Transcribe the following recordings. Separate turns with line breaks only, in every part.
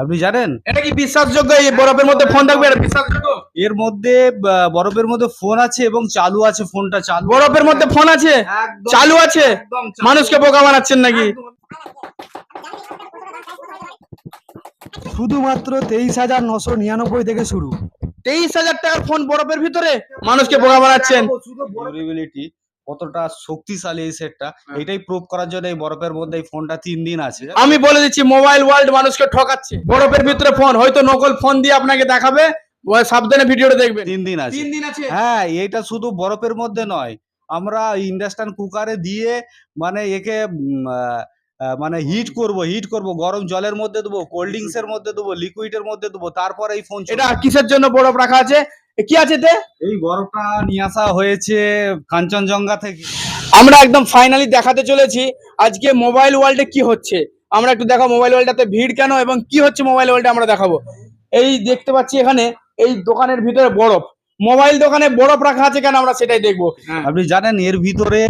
আপনি জানেন?
এটা কি বিশ্বাসযোগ্য? এই বরফের মধ্যে ফোন থাকবে এটা বিশ্বাসযোগ্য?
এর মধ্যে বরফের মধ্যে ফোন আছে এবং চালু আছে ফোনটা চালু
বরফের মধ্যে ফোন আছে? চালু আছে? মানুষকে বোকা বানাচ্ছেন নাকি?
শুধুমাত্র তেইশ হাজার নশো নিরানব্বই থেকে শুরু।
তেইশ হাজার টাকার ফোন বরফের ভিতরে? মানুষকে বোকা বানাচ্ছেন।
ডিউরেবিলিটি কতটা শক্তিশালী এই সেটটা এটাই প্রুভ করার জন্য এই বরফের মধ্যে এই ফোনটা তিন দিন আছে।
আমি বলে দিচ্ছি মোবাইল ওয়ার্ল্ড মানুষকে ঠকাচ্ছে। বরফের ভিতরে ফোন হয়তো নকল ফোন দিয়ে আপনাকে দেখাবে সাবধানে ভিডিওটা দেখবেন
তিন দিন আছে।
তিন দিন আছে।
হ্যাঁ এটা শুধু বরফের মধ্যে নয় আমরা ইন্ডাকশন কুকারে দিয়ে মানে একে মানে হিট করব হিট করব গরম জলের মধ্যে দেবো কোল্ড ড্রিঙ্কস এর মধ্যে দেবো লিকুইডের মধ্যে দেবো তারপরে এই ফোন
এটা কিসের জন্য বরফ রাখা আছে? কি আছে তে?
এই বরফটা নিয়ে আসা হয়েছে কাঞ্চনজঙ্ঘা থেকে।
আমরা একদম ফাইনালি দেখাতে চলেছি আজকে মোবাইল ওয়ার্ল্ডে কি হচ্ছে। আমরা একটু দেখো মোবাইল ওয়ার্ল্ডটাতে ভিড় কেন এবং কি হচ্ছে মোবাইল ওয়ার্ল্ডে আমরা দেখাবো। এই দেখতে পাচ্ছি এখানে এই দোকানের ভিতরে বরফ। মোবাইল দোকানে বরফ রাখা আছে কেন আমরা সেটাই দেখব।
আপনি জানেন এর ভিতরে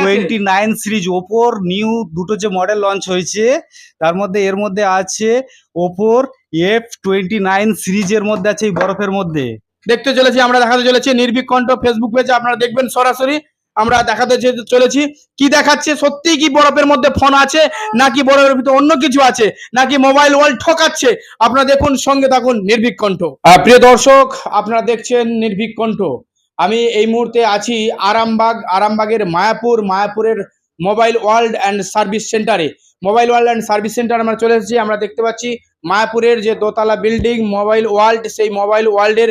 টোয়েন্টি নাইন সিরিজ ওপোর নিউ দুটো যে মডেল লঞ্চ হয়েছে তার মধ্যে এর মধ্যে আছে ওপোর এফ টোয়েন্টি নাইন সিরিজের মধ্যে আছে এই বরফের মধ্যে।
দেখতে চলেছি, আমরা দেখাতে চলেছি নির্ভীক কণ্ঠ ফেসবুক পেজে আপনারা দেখবেন সরাসরি আমরা দেখাতে চলেছি। কি দেখাচ্ছে? সত্যি কি বরফের মধ্যে ফোন আছে, নাকি বরফের ভিতরে অন্য কিছু আছে, নাকি মোবাইল ওয়ার্ল্ড ঠকাচ্ছে? আপনারা দেখুন, সঙ্গে থাকুন নির্ভীক কণ্ঠ। প্রিয় দর্শক, আপনারা দেখছেন নির্ভীক কণ্ঠ। আমি এই মুহূর্তে আছি আরামবাগ, আরামবাগের মায়াপুর, মায়াপুরের মোবাইল ওয়ার্ল্ড অ্যান্ড সার্ভিস সেন্টারে mobile world and service centre আমরা চলে এসেছি, আমরা দেখতে পাচ্ছি মায়াপুরের যে দোতলা বিল্ডিং মোবাইল ওয়ার্ল্ড সেই মোবাইল ওয়ার্ল্ডের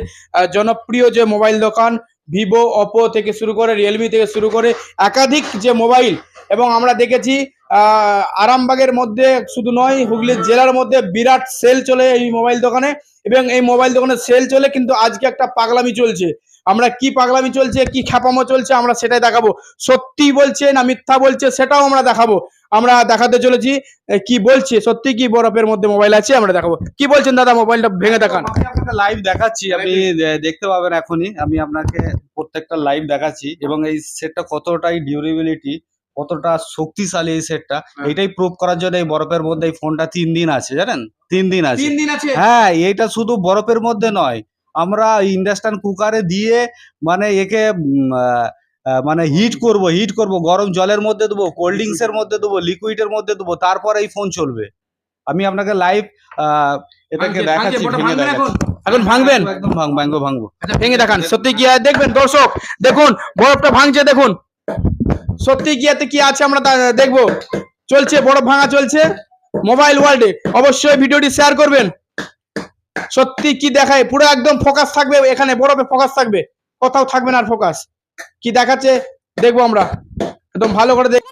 জনপ্রিয় যে মোবাইল দোকান ভিভো ওপো থেকে শুরু করে রিয়েলমি থেকে শুরু করে, একাধিক যে মোবাইল এবং আমরা দেখেছি আরামবাগের মধ্যে শুধু নয় হুগলি জেলার মধ্যে বিরাট সেল চলে এই মোবাইল দোকানে। এবং এই মোবাইল দোকানে সেল চলে, কিন্তু আজকে একটা পাগলামি চলছে। আমরা কি পাগলামি চলছে কি খ্যাপামো চলছে আমরা সেটাই দেখাবো। সত্যি বলছে না মিথ্যা বলছে সেটাও আমরা দেখাবো। আমরা দেখাতে চলেছি কি বলছে সত্যি কি বরফের মধ্যে মোবাইল আছে আমরা দেখাবো। কি বলছেন দাদা মোবাইলটা ভেঙে দেখান।
লাইভ দেখাচ্ছি আপনি দেখতে পাবেন এখনই আমি আপনাকে প্রত্যেকটা লাইভ দেখাচ্ছি এবং এই সেটটা কতটাই ডিউরেবিলিটি কতটা শক্তিশালী এই সেটটা। এটাই প্রুভ করার জন্য এই বরফের মধ্যে এই ফোনটা তিন দিন আছে জানেন? তিন দিন আছে।
তিন দিন আছে?
হ্যাঁ এইটা শুধু বরফের মধ্যে নয় আমরা ইন্ডাকশন কুকারে দিয়ে মানে একে মানে হিট করব হিট করব গরম জলের মধ্যে দেবো কোল্ড ড্রিঙ্কস এর মধ্যে দেবো লিকুইডের মধ্যে দেবো তারপরে এই ফোন চলবে। আমি আপনাকে লাইভ এটাকে দেখাচ্ছি
ভাঙবেন এখন? ভাঙবেন?
একদম ভাঙ ভাঙবো ভাঙবো
আচ্ছা ভেঙে দেখান। সত্যি কি দেখবেন দর্শক? দেখুন বরফটা ভাঙছে দেখুন। সত্যি কি এতে কি আছে আমরা তা- দেখব। চলছে বরফ ভাঙা চলছে। মোবাইল ওয়ার্ল্ডে অবশ্যই ভিডিওটি শেয়ার করবেন। সত্যি কি দেখায়? পুরো একদম ফোকাস থাকবে, এখানে বরফে ফোকাস থাকবে। কোথাও থাকবে না আর ফোকাস কি দেখাচ্ছে? দেখব আমরা। একদম ভালো করে দেখ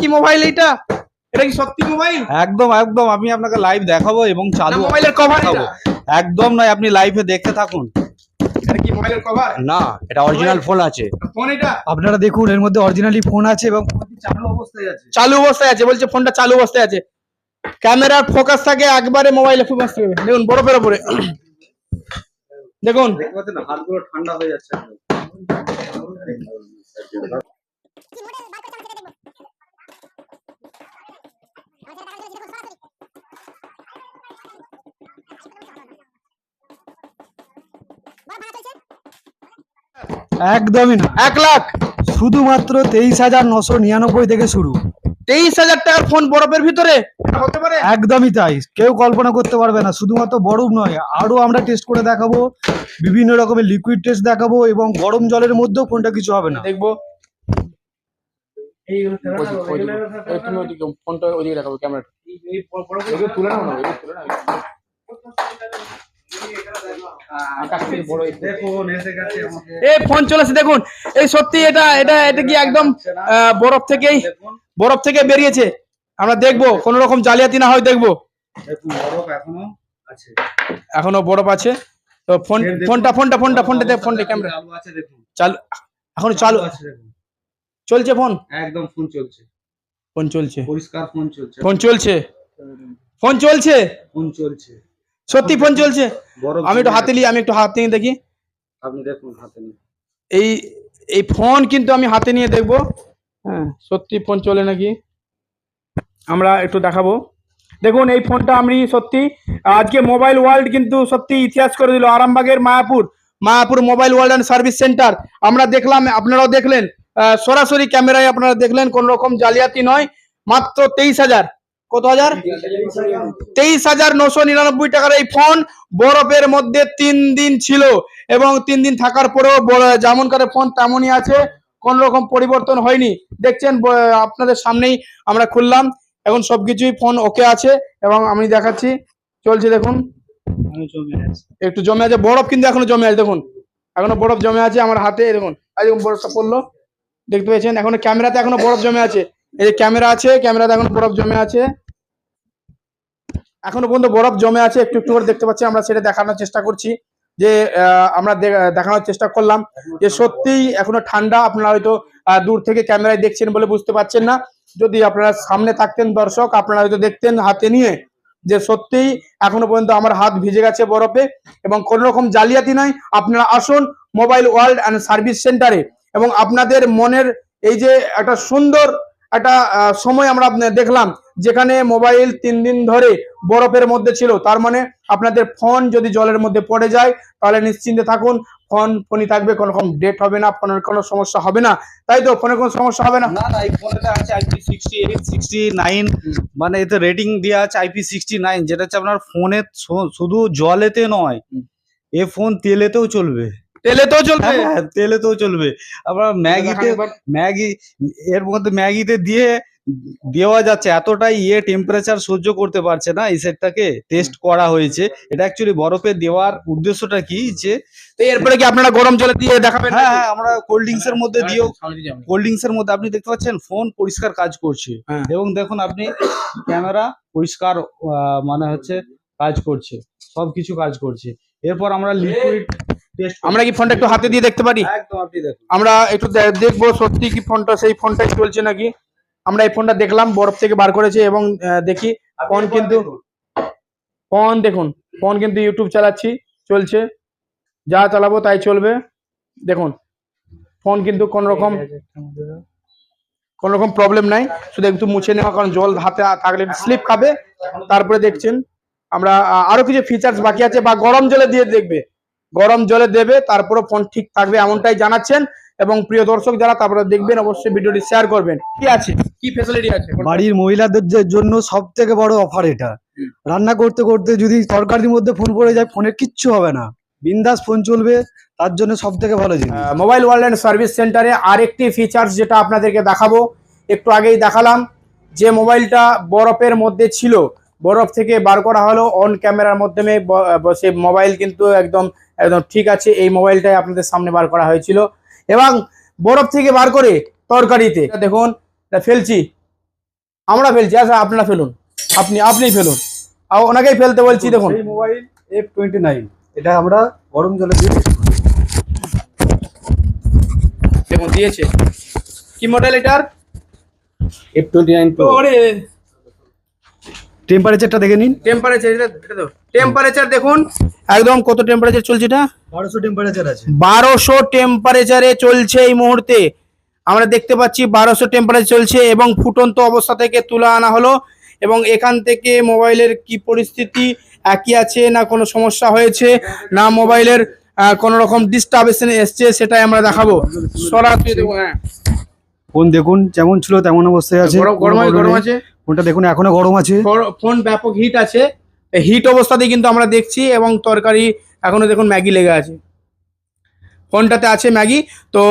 কি মোবাইল দেখতে
এটা কি সত্যি মোবাইল
একদম একদম। আমি আপনাকে লাইভ দেখাবো এবং চালু
মোবাইলের কভার
দেখাবো। একদম নয় আপনি লাইভে দেখতে থাকুন।
এটা কি মোবাইলের কভার
না এটা অরিজিনাল ফোন আছে।
ফোন এটা?
আপনারা দেখুন এর মধ্যে অরিজিনালি ফোন আছে এবং
চালু অবস্থায় আছে।
চালু অবস্থায় আছে বলছে ফোনটা চালু অবস্থায় আছে। ক্যামেরার ফোকাস থাকে একবারে মোবাইলে ফোকাস থাকবে দেখুন বরফের উপরে দেখুন।
হাতগুলো ঠান্ডা হয়ে যাচ্ছে একদম।
কি মডেল বার করতে আমরা সেটা দেখব আমরা সেটা দেখাতে চলেছি দেখুন সরাসরি বড় ভাঙা চলছে
একদমই না
এক লাখ
শুধুমাত্র তেইশ হাজার নশো নিরানব্বই থেকে শুরু
তেইশ হাজার টাকার ফোন বরফের ভিতরে হতে পারে
একদমই তাই কেউ কল্পনা করতে পারবে না শুধুমাত্র বরফ নয় আরও আমরা টেস্ট করে দেখাবো বিভিন্ন রকমের লিকুইড টেস্ট দেখাবো এবং গরম জলের মধ্যেও ফোনটা কিছু হবে না
দেখব ফোনটা ওইদিকে দেখাবো ক্যামেরাটা তুলে নাও না তুলে নাও আকাশ থেকে বড় এই- ফোন চলেছে দেখুন। এই সত্যি এটা এটা এটা কি একদম বরফ থেকেই বরফ থেকে বেরিয়েছে। আমরা দেখব কোন রকম জালিয়াতি না হয় দেখব।
এখনও বরফ আছে।
তো ফোন ফোনটা ফোনটা ফোনটা ফোনটা দে
অবস্থা
ফোনটা ক্যামেরা।
চালু এখনও
চালু চলছে ফোন?
একদম ফোন চলছে।
ফোন চলছে।
পরিষ্কার ফোন চলছে।
ফোন চলছে? ফোন চলছে?
ফোন চলছে।
সত্যি ফোন চলছে। আমি একটু হাতে নিয়ে আমি একটু হাতে নিয়ে দেখি।
আপনি দেখুন হাতে নিয়ে
এই এই ফোন কিন্তু আমি হাতে নিয়ে দেখব। হ্যাঁ সত্যি ফোন চলে নাকি? আমরা একটু দেখাবো। দেখুন এই ফোনটা আমি সত্যি আজকে মোবাইল ওয়ার্ল্ড কিন্তু সত্যি ইতিহাস করে দিল। আরামবাগের Mayapur Mayapur mobile world and service centre আমরা দেখলাম আপনারাও দেখলেন সরাসরি ক্যামেরায় আপনারা দেখলেন কোন রকম জালিয়াতি নয় মাত্র তেইশ হাজার। কত হাজার? তেইশ হাজার নশো নিরানব্বই টাকার এই ফোন বরফের মধ্যে তিন দিন ছিল এবং তিন দিন থাকার পরেও যেমন করে ফোন তেমনই আছে, কোন রকম পরিবর্তন হয়নি। দেখছেন আপনাদের সামনেই আমরা খুললাম, এখন সবকিছুই ফোন ওকে আছে এবং আমি দেখাচ্ছি, চলছে দেখুন। একটু জমে আছে, বরফ কিন্তু এখনও জমে আছে, দেখুন। এখনও বরফ জমে আছে আমার হাতে, দেখুন। দেখুন, বরফটা পড়ল। দেখতে পেয়েছেন, এখনও ক্যামেরাতে এখনও বরফ জমে আছে। এই যে ক্যামেরা আছে ক্যামেরাতে এখন বরফ জমে আছে। এখনও পর্যন্ত বরফ জমে আছে, একটু একটু করে দেখতে পাচ্ছি, আমরা সেটা দেখানোর চেষ্টা করছি। যে আমরা দেখানোর চেষ্টা করলাম, যে সত্যিই এখনও ঠান্ডা, আপনারা হয়তো দূর থেকে ক্যামেরায় দেখছেন বলে বুঝতে পারছেন না। যদি আপনারা সামনে থাকতেন দর্শক, আপনারা হয়তো দেখতেন হাতে নিয়ে, যে সত্যিই এখনও পর্যন্ত আমার হাত ভিজে গেছে বরফে, এবং কোনো রকম জালিয়াতি নাই। আপনারা আসুন মোবাইল ওয়ার্ল্ড অ্যান্ড সার্ভিস সেন্টারে, এবং আপনাদের মনের এই যে একটা সুন্দর একটা সময় আমরা দেখলাম যেখানে মোবাইল তিন দিন ধরে বরফের মধ্যে ছিল। তার মানে আপনাদের ফোন যদি জলের মধ্যে পড়ে যায় তাহলে নিশ্চিন্তে থাকুন। ফোন ফোনই থাকবে কোনো রকম ডেট হবে না ফোনের কোনো সমস্যা হবে না। তাই তো? ফোনের কোনো সমস্যা হবে না?
না না এই ফোনেতে আছে IP sixty eight sixty nine মানে এতে রেটিং দেওয়া আছে আইপি সিক্সটি নাইন যেটা হচ্ছে আপনার ফোনে শুধু জলেতে নয় এ ফোন তেলেতেও চলবে।
তেলেতেও চলবে।
হ্যাঁ তো চলবে। আপনার ম্যাগিতে ম্যাগি এর মধ্যে ম্যাগিতে দিয়ে দেওয়া যাচ্ছে এতটাই ইয়ে টেম্পারেচার সহ্য করতে পারছে না এই সেটটাকে টেস্ট করা হয়েছে। এটা অ্যাকচুয়ালি বরফে দেওয়ার উদ্দেশ্যটা কি যে
তো এরপরে কি আপনারা গরম জলে দিয়ে দেখাবেন
হ্যাঁ হ্যাঁ আমরা কোল্ড ড্রিঙ্কস এর মধ্যে
যাবেন।
কোল্ড ড্রিঙ্কস এর মধ্যে আপনি দেখতে পাচ্ছেন ফোন পরিষ্কার কাজ করছে।
হ্যাঁ।
এবং দেখুন আপনি ক্যামেরা পরিষ্কার আহ, মানে হচ্ছে কাজ করছে সব কিছু কাজ করছে। এরপর আমরা লিকুইড
আমরা কি ফোনটা একটু হাতে দিয়ে দেখতে পারি?
একদম আপনি দেখুন।
আমরা একটু দেখব সত্যি কি ফোনটা সেই ফোনটাই চলছে নাকি। আমরা এই ফোনটা দেখলাম বরফ থেকে বার করেছে এবং দেখি ফোন কিন্তু ফোন দেখুন ফোন কিন্তু ইউটিউব চালাচ্ছি চলছে। যা চালাবো তাই চলবে। দেখুন ফোন কিন্তু কোন রকম কোন রকম প্রবলেম নাই। শুধু একটু মুছে নেওয়া কারণ জল হাতে থাকলে স্লিপ খাবে। তারপরে দেখছেন আমরা আরও কিছু ফিচার্স বাকি আছে বা গরম জলে দিয়ে দেখবে। গরম জলে দেবে তারপরে ফোন ঠিক থাকবে এমনটাই জানাচ্ছেন। এবং প্রিয় দর্শক যারা তারপরে দেখবেন অবশ্যই ভিডিওটি শেয়ার করবেন। কি আছে? কি ফেসিলিটি আছে?
বাড়ির মহিলাদের জন্য সব থেকে বড় অফার এটা। রান্না করতে করতে যদি তরকারির মধ্যে ফোন পড়ে যায় ফোনের কিচ্ছু হবে না। বিন্দাস ফোন চলবে তার জন্য সব থেকে ভালো জিনিস।
মোবাইল ওয়ার্ল্ড অ্যান্ড সার্ভিস সেন্টারে আরেকটি ফিচার্স যেটা আপনাদেরকে দেখাবো একটু আগেই দেখালাম যে মোবাইলটা বরফের মধ্যে ছিল। বরফ থেকে বার করা হলো। অন ক্যামেরার মাধ্যমে সে মোবাইল কিন্তু একদম একদম ঠিক আছে। এই মোবাইলটাই আপনাদের সামনে বার করা হয়েছিল। এবং বরফ থেকে বার করে তরকারিতে দেখুন এটা ফেলছি। আমরা ফেলছি। আচ্ছা আপনারা ফেলুন। আপনি আপনি ফেলুন। আর ওনাকেই ফেলতে বলছি দেখুন।
এই মোবাইল এফ টোয়েন্টি নাইন এটা আমরা গরম জলে দিয়ে
দেখুন দিয়েছে। কি মডেল এটার?
এফ টোয়েন্টি নাইন
টেম্পারেচারটা দেখে নিন।
টেম্পারেচার টেম্পারেচার দেখুন। একদম কত টেম্পারেচার চলছে এটা?
বারোশো টেম্পারেচার আছে।
বারোশো টেম্পারেচারে চলছে এই মুহূর্তে। আমরা দেখতে পাচ্ছি বারোশো টেম্পারেচার চলছে এবং ফুটন্ত অবস্থা থেকে তুলে আনা হলো এবং এখান থেকে মোবাইলের কি পরিস্থিতি একই আছে না কোনো সমস্যা হয়েছে না মোবাইলের কোনো রকম ডিস্টার্বেশন এসছে সেটাই আমরা দেখাবো। সরাসরি দেখুন, হ্যাঁ।
ফোন দেখুন যেমন ছিল তেমন অবস্থায় আছে।
গরম গরম আছে,
ফোনটা দেখুন এখনও গরম আছে।
ফোন- ব্যাপক হিট আছে। হিট অবস্থাতেই কিন্তু আমরা দেখছি এবং তরকারি এখনও দেখুন ম্যাগি লেগে আছে। ফোনটাতে আছে ম্যাগি। তো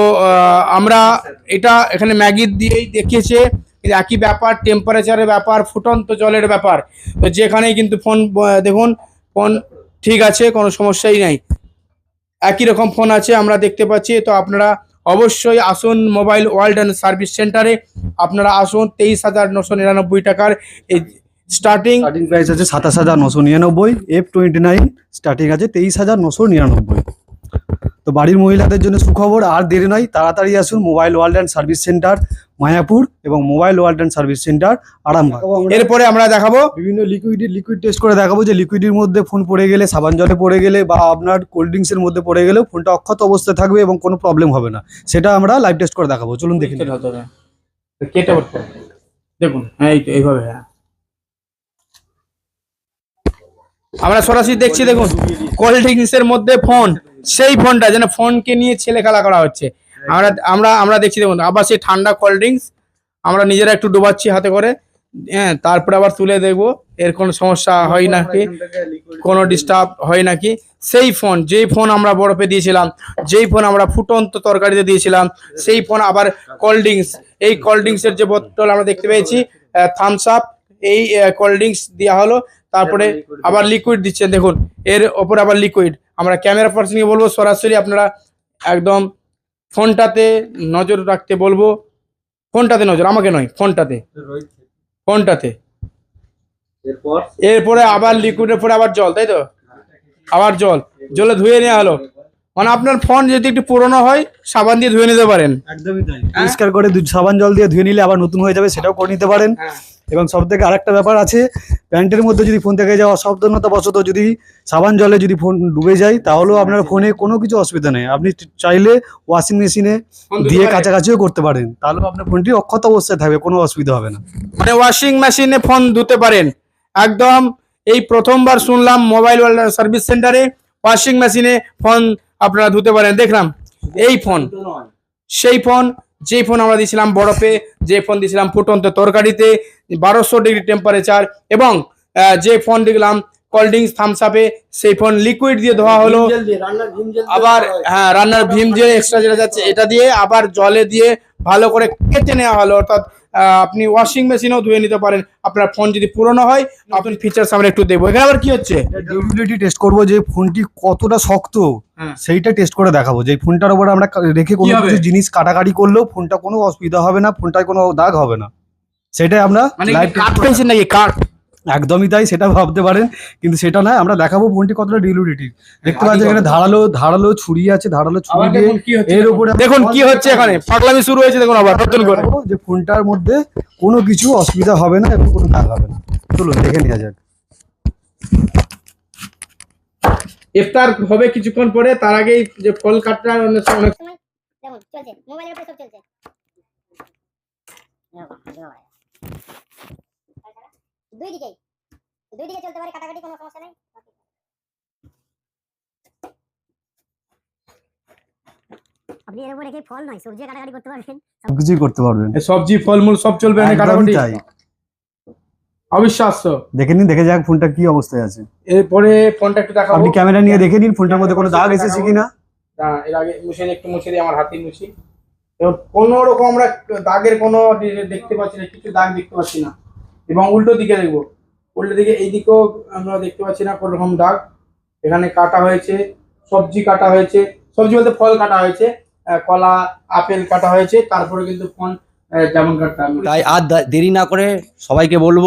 আমরা এটা এখানে ম্যাগি দিয়েই দেখিয়েছে। একই ব্যাপার টেম্পারেচারের ব্যাপার ফুটন্ত জলের ব্যাপার। তো যেখানেই কিন্তু ফোন দেখুন ফোন ঠিক আছে কোনো সমস্যাই নাই। একই রকম ফোন আছে আমরা দেখতে পাচ্ছি। তো আপনারা অবশ্যই আসুন মোবাইল ওয়ার্ল্ড অ্যান্ড সার্ভিস সেন্টারে। আপনারা আসুন, তেইশ হাজার নশো নিরানব্বই টাকার স্টার্টিং
স্টার্টিং প্রাইস আছে সাতাশ হাজার নশো নিরানব্বই এফ টোয়েন্টি নাইন স্টার্টিং আছে তেইশ হাজার নশো নিরানব্বই। তো বাড়ির মহিলাদের জন্য সুখবর আর দেরি নয় তাড়াতাড়ি আসুন mobile world and service centre Mayapur এবং mobile world and service centre Arambagh.
এরপরে আমরা দেখাবো
বিভিন্ন লিকুইডের লিকুইড টেস্ট করে দেখাবো যে লিকুইডের মধ্যে ফোন পড়ে গেলে সাবান জলে পড়ে গেলে বা আপনার কোল্ড ড্রিঙ্কসের মধ্যে পড়ে গেলেও ফোনটা অক্ষত অবস্থায় থাকবে এবং কোনো প্রবলেম হবে না। সেটা আমরা লাইভ টেস্ট করে দেখাবো। চলুন দেখে।
কেটে দেখুন হ্যাঁ এইভাবে হ্যাঁ। আমরা সরাসরি দেখছি দেখুন কোল্ড ড্রিঙ্কস এর মধ্যে ফোন সেই ফোনটা, যেন ফোনকে নিয়ে ছেলে খেলা করা হচ্ছে। আমরা আমরা আমরা দেখছি দেখুন, আবার সেই ঠান্ডা কোল্ড ড্রিঙ্কস আমরা নিজেরা একটু ডুবাচ্ছি হাতে করে। হ্যাঁ তারপরে আবার তুলে দেখব, এর কোনো সমস্যা হয় নাকি, কোনো ডিস্টার্ব হয় নাকি। সেই ফোন, যেই ফোন আমরা বরফে দিয়েছিলাম, যেই ফোন আমরা ফুটন্ত তরকারিতে দিয়েছিলাম, সেই ফোন আবার কোল্ড ড্রিঙ্কস এই কোল্ড ড্রিঙ্কসের যে বোতল আমরা দেখতে পেয়েছি থামস আপ এই কোল্ড ড্রিঙ্কস দেওয়া হলো। তারপরে আবার লিকুইড দিচ্ছেন, দেখুন, এর ওপর আবার লিকুইড আমরা ক্যামেরা পার্সনকে বলব সরাসরি আপনারা একদম ফোনটাতে নজর রাখতে বলব। ফোনটাতে নজর আমাকে নয় ফোনটাতে। ফোনটাতে। এরপরে? আবার লিকুইডের পরে আবার জল তাই তো? আবার জল। জলে ধুয়ে নেওয়া হলো। মানে আপনার ফোন যদি একটু পুরনো হয় সাবান দিয়ে ধুয়ে নিতে পারেন।
একদমই পরিষ্কার করে সাবান জল দিয়ে ধুয়ে নিলে আবার নতুন হয়ে যাবে সেটাও করে নিতে পারেন। এবং সব থেকে আরেকটা ব্যাপার আছে প্যান্টের মধ্যে যদি ফোন থেকে যাওয়া অসাবধানতা বশত যদি সাবান জলে যদি ফোন ডুবে যায় তাহলেও আপনার ফোনে কোনো কিছু অসুবিধা নেই। আপনি চাইলে ওয়াশিং মেশিনে দিয়ে কাছাকাছিও করতে পারেন। তাহলেও আপনার ফোনটি অক্ষত অবস্থায় থাকবে কোনো অসুবিধা হবে না।
মানে ওয়াশিং মেশিনে ফোন ধুতে পারেন। একদম এই প্রথমবার শুনলাম মোবাইল সার্ভিস সেন্টারে ওয়াশিং মেশিনে ফোন আপনারা ধুতে পারেন। দেখলাম, এই ফোন, সেই ফোন যে ফোন আমরা দিয়েছিলাম বরফে, যে ফোন দিয়েছিলাম ফুটন্ত তরকারিতে, বারোশো ডিগ্রি টেম্পারেচার এবং যে ফোন দেখলাম কোল্ড ড্রিঙ্কস থামস আপে সেই ফোন লিকুইড দিয়ে ধোয়া হলো। আবার হ্যাঁ রান্নার ভীম দিয়ে এক্সট্রা যেটা যাচ্ছে এটা দিয়ে আবার জলে দিয়ে ভালো করে কেটে নেওয়া হলো। অর্থাৎ আপনি ওয়াশিং মেশিনেও ধুয়ে নিতে পারেন। আপনার ফোন যদি পুরনো হয় আপনি ফিচার্স আমরা একটু দেখব। এখানে আবার কি হচ্ছে?
ডিউরেবিলিটি টেস্ট করব যে ফোনটি কতটা শক্ত
হ্যাঁ।
সেইটা টেস্ট করে দেখাবো। যে ফোনটার উপর আমরা রেখে কোনো কিছু জিনিস কাটাকাটি করলেও ফোনটা কোনো অসুবিধা হবে না ফোনটায় কোনো দাগ হবে না। সেটাই আমরা
মানে
লাইভ
কাঠ পেয়েছেন নাকি? কাঠ
একদমই তাই সেটা ভাবতে পারেন কিন্তু সেটা নয় আমরা দেখাবো ফোনটি কতটা ডিউরেবিলিটি দেখতে পাচ্ছি এখানে ধারালো ধারালো ছুরি আছে ধারালো ছুরি দিয়ে এর উপরে
দেখুন কি হচ্ছে এখানে পাগলামি শুরু হয়েছে দেখুন আবার নতুন করে।
যে ফোনটার মধ্যে কোনো কিছু অসুবিধা হবে না এবং কোনো দাগ হবে না। চলুন দেখে নেওয়া যাক।
ইফতার হবে কিছুক্ষণ পরে তার আগেই যে ফল কাটটা অনেক সময় অনেক
সময় দেখুন চলছে মোবাইলের উপরে সব চলছে। দুই দিকেই। দুই দিকে চলতে পারে কাটাকাটি কোনো সমস্যা নেই। আপনি এর উপরে রেখে ফল নয়? সবজি কাটাকাটি করতে পারবেন?
সব করতে পারবেন।
সবজি ফলমূল সব চলবে
তাই।
অবিশ্বাস্য।
দেখে নিন দেখে যাক ফোনটা কি অবস্থায় আছে।
এরপরে ফোনটা একটু দেখাবো।
আপনি ক্যামেরা নিয়ে দেখে নিন ফোনটার মধ্যে কোনো দাগ এসেছে কিনা।
দাঁড়ান, এর আগে মুছে একটু মুছে দিই আমার হাতে মুছি। এবং কোনো রকম আমরা দাগের কোনো দেখতে পাচ্ছি না কিছু দাগ দেখতে পাচ্ছি না। এবং উল্টো দিকে দেখব। উল্টো দিকে এই দিকেও আমরা দেখতে পাচ্ছি না কোনো রকম দাগ। এখানে কাটা হয়েছে, সবজি কাটা হয়েছে, সবজি বলতে ফল কাটা হয়েছে কলা, আপেল কাটা হয়েছে, তারপরে কিন্তু ফোন যেমন কাটটা
তাই আর দেরি না করে সবাইকে বলব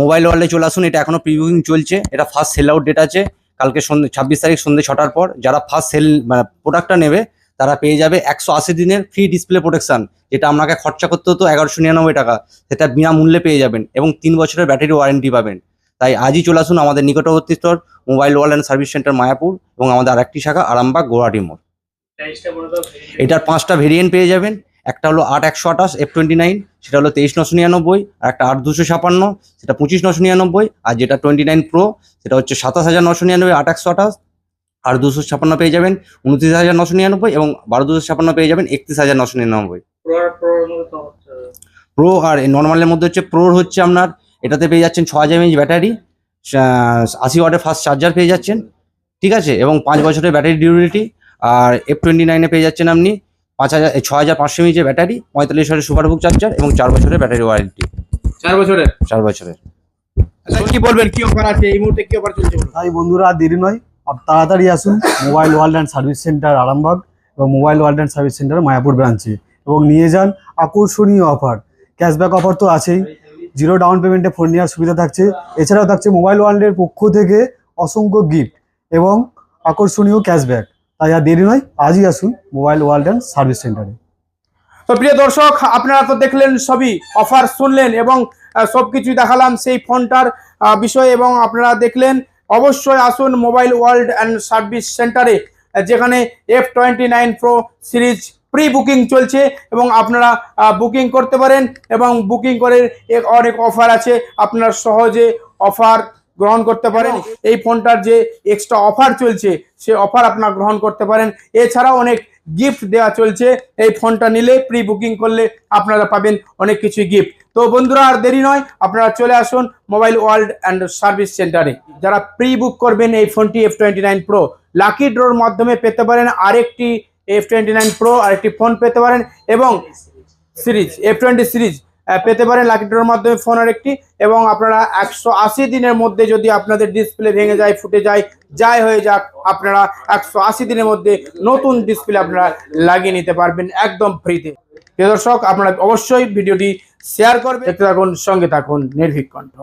মোবাইল ওয়ার্ল্ডে চলে আসুন, এটা এখনও প্রিভিউইং চলছে, এটা ফার্স্ট সেল আউট ডেট আছে, কালকে সন্ধ্যে ছাব্বিশ তারিখ সন্ধ্যে ছটার পর, যারা ফার্স্ট সেল মানে প্রোডাক্টটা নেবে তারা পেয়ে যাবে একশো আশি দিনের ফ্রি ডিসপ্লে প্রোটেকশন যেটা আপনাকে খরচা করতে হতো এগারোশো নিরানব্বই টাকা। সেটা বিনামূল্যে পেয়ে যাবেন এবং তিন বছরের ব্যাটারি ওয়ারেন্টি পাবেন। তাই আজই চলে আসুন আমাদের নিকটবর্তী store mobile world and service centre Mayapur এবং আমাদের আরেকটি শাখা, আরামবাগ গৌহাটি মোড়। এটার পাঁচটা ভেরিয়েন্ট পেয়ে যাবেন। একটা হলো আট একশো আঠাশ এফ টোয়েন্টি নাইন সেটা হলো তেইশ নশো নিরানব্বই, আর একটা আট দুশো ছাপান্ন, সেটা পঁচিশ নশো নিরানব্বই, আর যেটা টোয়েন্টি নাইন প্রো সেটা হচ্ছে সাতাশ হাজার নশো নিরানব্বই, আট একশো আঠাশ আর দুশো ছাপান্ন পেয়ে যাবেন উনত্রিশ হাজার নশো নিরানব্বই এবং বারো দুশো ছাপান্ন পেয়ে যাবেন একত্রিশ হাজার নশো নিরানব্বই। প্রো আর নর্মালের মধ্যে হচ্ছে প্রোর হচ্ছে আপনার এটাতে পেয়ে যাচ্ছেন ছ হাজার এমএইচ ব্যাটারি আশি ওয়াটের ফাস্ট চার্জার পেয়ে যাচ্ছেন ঠিক আছে? এবং পাঁচ বছরের ব্যাটারি ডিউরিটি আর এফ টোয়েন্টি নাইনে পেয়ে যাচ্ছেন আপনি পাঁচ হাজার ছ হাজার পাঁচশো এমএইচের ব্যাটারি পঁয়তাল্লিশ হাজার সুপারবুক চার্জার এবং চার বছরের ব্যাটারি ওয়ারেন্টি
চার বছরের?
চার বছরের।
আচ্ছা, কি বলবেন? কি অফার আছে? এই মুহূর্তে কি অফার চলছে?
তাই বন্ধুরা আর দেরি নয়। তাড়াতাড়ি আসুন mobile world and service centre Arambagh এবং mobile world and service centre Mayapur ব্রাঞ্চে এবং নিয়ে যান আকর্ষণীয় অফার ক্যাশব্যাক অফার তো আছেই। জিরো ডাউন পেমেন্টে ফোন নেওয়ার সুবিধা থাকছে। এছাড়াও থাকছে মোবাইল ওয়ার্ল্ডের পক্ষ থেকে অসংখ্য গিফট এবং আকর্ষণীয় ক্যাশব্যাক তাই আর দেরি নয় আজই আসুন মোবাইল ওয়ার্ল্ড অ্যান্ড সার্ভিস সেন্টারে
তো প্রিয় দর্শক আপনারা তো দেখলেন সবই অফার শুনলেন এবং আহ, সবকিছুই দেখালাম সেই ফোনটার বিষয়ে এবং আপনারা দেখলেন অবশ্যই আসুন মোবাইল ওয়ার্ল্ড অ্যান্ড সার্ভিস সেন্টারে যেখানে F twenty nine pro series pre booking চলছে এবং আপনারা বুকিং করতে পারেন এবং বুকিং করে অনেক অফার আছে। আপনারা সহজে অফার গ্রহণ করতে পারেন। এই ফোনটার যে এক্সট্রা অফার চলছে, সে অফার আপনারা গ্রহণ করতে পারেন। এছাড়াও অনেক গিফট দেওয়া চলছে। এই ফোনটা নিলে প্রি বুকিং করলে আপনারা পাবেন অনেক কিছু গিফট তো বন্ধুরা, আর দেরি নয়, আপনারা চলে আসুন মোবাইল ওয়ার্ল্ড অ্যান্ড সার্ভিস সেন্টারে যারা প্রি বুক করবেন এই ফোনটি F twenty nine pro lucky ড্রোর মাধ্যমে পেতে পারেন আরেকটি এফ টোয়েন্টি নাইন প্রো আরেকটি ফোন পেতে পারেন এবং সিরিজ এফ টোয়েন্টি সিরিজ পেতে পারেন লাকি ড্রোর মাধ্যমে ফোন আরেকটি এবং আপনারা একশো আশি দিনের মধ্যে যদি আপনাদের ডিসপ্লে ভেঙে যায়, ফুটে যায়, যাই হয়ে যাক, আপনারা একশো আশি দিনের মধ্যে নতুন ডিসপ্লে আপনারা লাগিয়ে নিতে পারবেন একদম ফ্রিতে প্রিয় দর্শক আপনারা অবশ্যই ভিডিওটি শেয়ার করবেন। দেখতে থাকুন সঙ্গে থাকুন নির্ভীক কণ্ঠ।